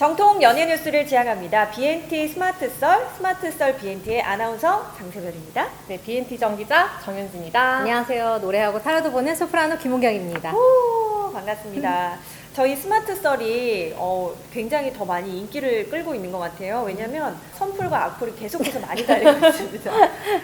정통 연예 뉴스를 지향합니다. BNT 스마트 썰, 스마트 썰 BNT의 아나운서 장세별입니다. 네, BNT 정기자 정현진입니다. 안녕하세요. 노래하고 타로도 보는 소프라노 김은경입니다. 오, 반갑습니다. 저희 스마트 썰이 어, 굉장히 더 많이 인기를 끌고 있는 것 같아요. 왜냐하면 선풀과 악플이 계속해서 많이 달리고 있습니다.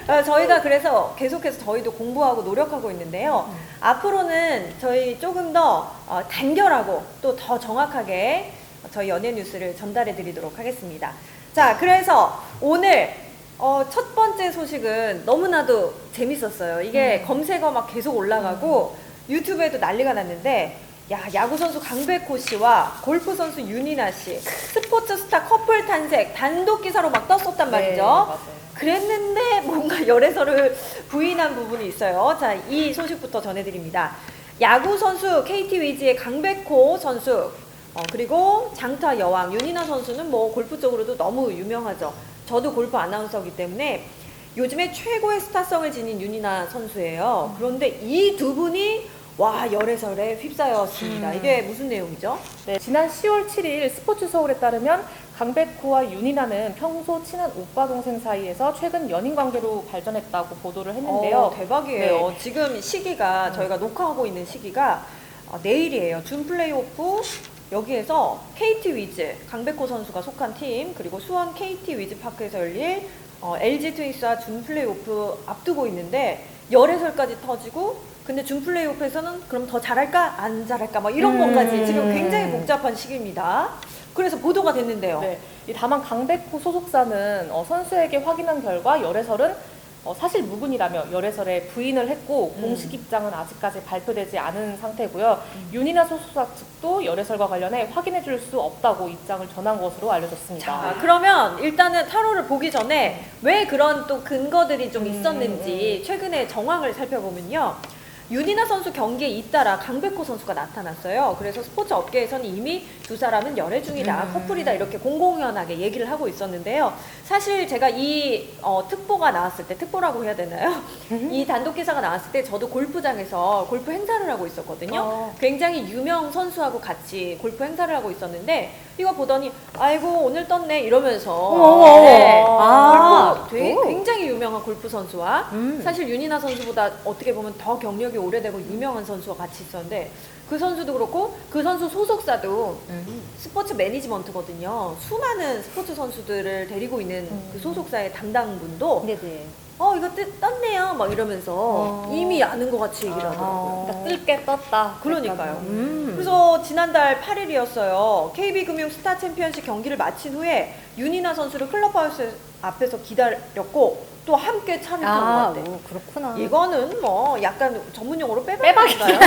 어, 저희가 그래서 계속해서 저희도 공부하고 노력하고 있는데요. 앞으로는 저희 조금 더 어, 단결하고 또 더 정확하게 저희 연예 뉴스를 전달해 드리도록 하겠습니다. 자, 그래서 오늘 어, 첫 번째 소식은 너무나도 재밌었어요. 이게 검색어 막 계속 올라가고 유튜브에도 난리가 났는데 야, 야구 선수 강백호 씨와 골프 선수 윤이나 씨 스포츠 스타 커플 탄생 단독 기사로 막 떴었단 말이죠. 네, 맞아요. 그랬는데 뭔가 열애설을 부인한 부분이 있어요. 자, 이 소식부터 전해드립니다. 야구 선수 KT 위즈의 강백호 선수 어, 그리고 장타 여왕 윤이나 선수는 뭐 골프 쪽으로도 너무 유명하죠. 저도 골프 아나운서이기 때문에 요즘에 최고의 스타성을 지닌 윤이나 선수예요. 그런데 이 두 분이 와 열애설에 휩싸였습니다. 이게 무슨 내용이죠? 네, 지난 10월 7일 스포츠 서울에 따르면 강백호와 윤이나는 평소 친한 오빠 동생 사이에서 최근 연인 관계로 발전했다고 보도를 했는데요. 어, 대박이에요. 네. 지금 시기가 저희가 녹화하고 있는 시기가 어, 내일이에요. 준 플레이오프 여기에서 KT 위즈 강백호 선수가 속한 팀 그리고 수원 KT 위즈 파크에서 열릴 어, LG 트윈스와 준 플레이오프 앞두고 있는데 열애설까지 터지고 근데 준 플레이오프에서는 그럼 더 잘할까 안 잘할까 막 이런 음. 것까지 지금 굉장히 복잡한 시기입니다. 그래서 보도가 됐는데요. 네, 이 다만 강백호 소속사는 어, 선수에게 확인한 결과 열애설은 어, 사실 무근이라며 열애설에 부인을 했고 음. 공식 입장은 아직까지 발표되지 않은 상태고요. 윤이나 소속사 측도 열애설과 관련해 확인해 줄 수 없다고 입장을 전한 것으로 알려졌습니다. 자, 그러면 일단은 타로를 보기 전에 왜 그런 또 근거들이 좀 음, 있었는지 최근에 정황을 살펴보면요. 윤이나 선수 경기에 잇따라 강백호 선수가 나타났어요. 그래서 스포츠 업계에서는 이미 두 사람은 열애 중이다, 음. 커플이다 이렇게 공공연하게 얘기를 하고 있었는데요. 사실 제가 이 어, 특보가 나왔을 때 특보라고 해야 되나요? 이 단독 기사가 나왔을 때 저도 골프장에서 골프 행사를 하고 있었거든요. 어. 굉장히 유명 선수하고 같이 골프 행사를 하고 있었는데 이거 보더니 아이고 오늘 떴네 이러면서 어머, 네, 아. 골프 되게 오. 굉장히 유명한 골프 선수와 음. 사실 윤이나 선수보다 어떻게 보면 더 경력이 오래되고 유명한 선수와 같이 있었는데 그 선수도 그렇고 그 선수 소속사도 음. 스포츠 매니지먼트거든요. 수많은 스포츠 선수들을 데리고 있는 그 소속사의 담당분도 네네. 어 이거 뜨, 떴네요 막 이러면서 어. 이미 아는 것 같이 얘기를 하더라고요. 어. 그러니까 뜰게 떴다. 그러니까요. 음. 그래서 지난달 8일이었어요. KB금융 스타 챔피언십 경기를 마친 후에 윤이나 선수를 클럽하우스 앞에서 기다렸고 또 함께 차를 타고 아, 갔대. 오, 그렇구나. 이거는 뭐 약간 전문 용어로. 빼박인가요?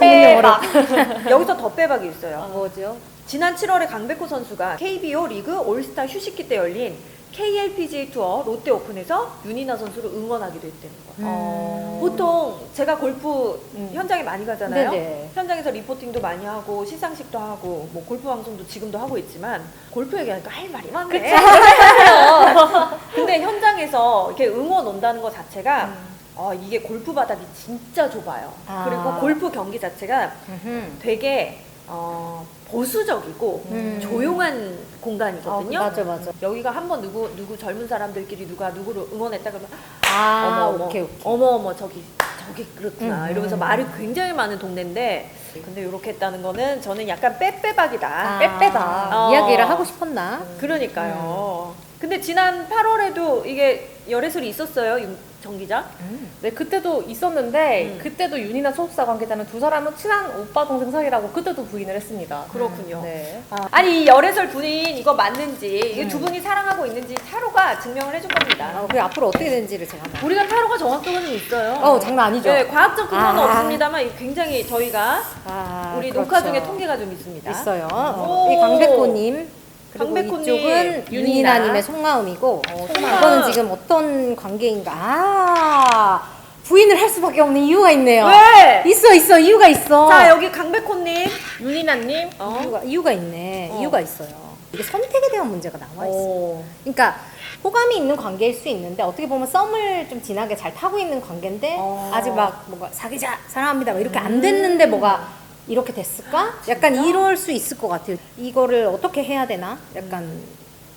네, 전문용어로. 여기서 더 빼박이 있어요. 아, 뭐죠? 지난 7월에 강백호 선수가 KBO 리그 올스타 휴식기 때 열린 KLPGA 투어 롯데 오픈에서 윤이나 선수를 응원하기도 했다는 거예요. 음. 보통 제가 골프 음. 현장에 많이 가잖아요. 네네. 현장에서 리포팅도 많이 하고 시상식도 하고 뭐 골프 방송도 지금도 하고 있지만 골프 얘기하니까 할 말이 많네. 근데 현장에서 이렇게 응원 온다는 것 자체가 어, 이게 골프 바닥이 진짜 좁아요. 아. 그리고 골프 경기 자체가 음흠. 되게 어, 보수적이고 음. 조용한 공간이거든요. 아, 맞아, 맞아. 여기가 한번 누구 누구 젊은 사람들끼리 누가 누구를 응원했다 그러면 아, 어머 어머 오케이, 오케이. 어머 어머 저기 저기 그렇구나 음, 이러면서 음. 말이 굉장히 많은 동네인데 근데 이렇게 했다는 거는 저는 약간 빼빼박이다. 아, 빼빼다. 어. 이야기를 하고 싶었나? 그러니까요. 근데 지난 8월에도 이게 열애설이 있었어요, 윤- 정 기자. 음. 네, 그때도 있었는데 음. 그때도 윤이나 소속사 관계자는 두 사람은 친한 오빠 동생 사이라고 그때도 부인을 했습니다. 그렇군요. 네. 아, 아니 이 열애설 부인 이거 맞는지 이게 음. 두 분이 사랑하고 있는지 타로가 증명을 해줄 겁니다. 아, 그 앞으로 어떻게 되는지를 제가 한번. 우리가 타로가 정확도는 있어요. 어, 장난 아니죠? 네, 과학적 근거는 아. 없습니다만 굉장히 저희가 아, 우리 그렇죠. 녹화 중에 통계가 좀 있습니다. 있어요. 오. 이 강백호님. 그리고 강백호님, 이쪽은 윤이나. 윤이나님의 속마음이고 어, 이거는 지금 어떤 관계인가? 아 부인을 할 수밖에 없는 이유가 있네요. 왜? 있어 있어 이유가 있어. 자 여기 강백호님. 윤이나님 어? 이유가 이유가 있네. 어. 이유가 있어요. 이게 선택에 대한 문제가 나와 있어. 요 오. 그러니까 호감이 있는 관계일 수 있는데 어떻게 보면 썸을 좀 진하게 잘 타고 있는 관계인데 어. 아직 막 뭔가 사귀자 사랑합니다 막 이렇게 안 됐는데 뭐가 이렇게 됐을까? 약간 이럴 수 있을 것 같아요. 이거를 어떻게 해야 되나? 약간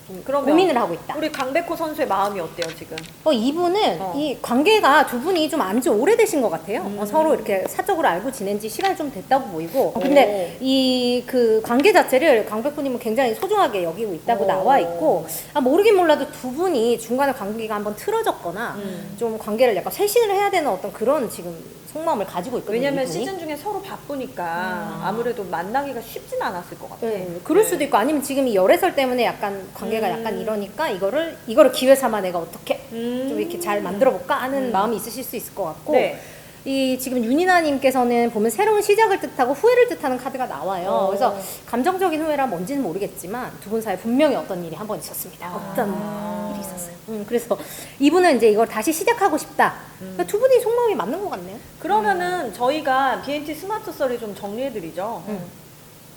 좀 그러면 고민을 하고 있다. 우리 강백호 선수의 마음이 어때요 지금? 어, 이분은 어. 이 관계가 두 분이 좀 안지 오래되신 것 같아요. 음. 어, 서로 이렇게 사적으로 알고 지낸 지 시간이 좀 됐다고 보이고. 어, 근데 이 그 관계 자체를 강백호님은 굉장히 소중하게 여기고 있다고 오. 나와 있고, 아, 모르긴 몰라도 두 분이 중간에 관계가 한번 틀어졌거나 음. 좀 관계를 약간 쇄신을 해야 되는 어떤 그런 지금 속마음을 가지고 있거든요. 왜냐면 이분이. 시즌 중에 서로 바쁘니까 음. 아무래도 만나기가 쉽진 않았을 것 같아. 네, 그럴 수도 있고 아니면 지금 이 열애설 때문에 약간 관계가 음. 약간 이러니까 이거를 이거를 기회 삼아 내가 어떻게 음. 좀 이렇게 잘 만들어 볼까 하는 음. 마음이 있으실 수 있을 것 같고 네. 이 지금 윤이나님께서는 보면 새로운 시작을 뜻하고 후회를 뜻하는 카드가 나와요. 어. 그래서 감정적인 후회라 뭔지는 모르겠지만 두 분 사이에 분명히 어떤 일이 한 번 있었습니다. 아. 어떤 일이 있었어요. 음, 그래서 이분은 이제 이걸 다시 시작하고 싶다. 그러니까 두 분이 속마음이 맞는 것 같네요. 그러면은 저희가 BNT 스마트 썰이 좀 정리해드리죠. 음.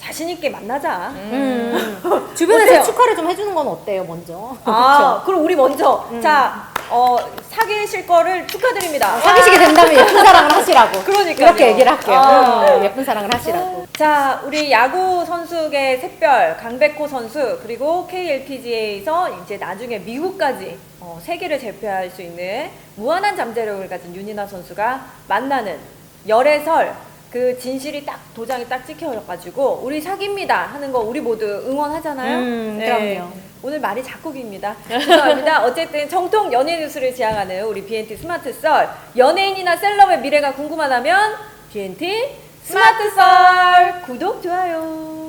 자신 있게 만나자. 음. 주변에서 어때요? 축하를 좀 해주는 건 어때요, 먼저? 아, 그럼 우리 먼저 음. 자, 어, 사귀실 거를 축하드립니다. 사귀시게 된다면 예쁜 사랑을 하시라고. 그러니까요. 이렇게 얘기를 할게요. 아. 음, 예쁜 사랑을 하시라고. 자, 우리 야구 선수계 샛별 강백호 선수 그리고 KLPGA에서 이제 나중에 미국까지 어, 세계를 제패할 수 있는 무한한 잠재력을 가진 윤이나 선수가 만나는 열애설 그 진실이 딱 도장이 딱 찍혀가지고 우리 사깁니다 하는 거 우리 모두 응원하잖아요. 음, 그럼요. 오늘 말이 작곡입니다. 죄송합니다. 어쨌든 정통 연예 뉴스를 지향하는 우리 BNT 스마트 썰 연예인이나 셀럽의 미래가 궁금하다면 BNT 스마트 썰 구독 좋아요.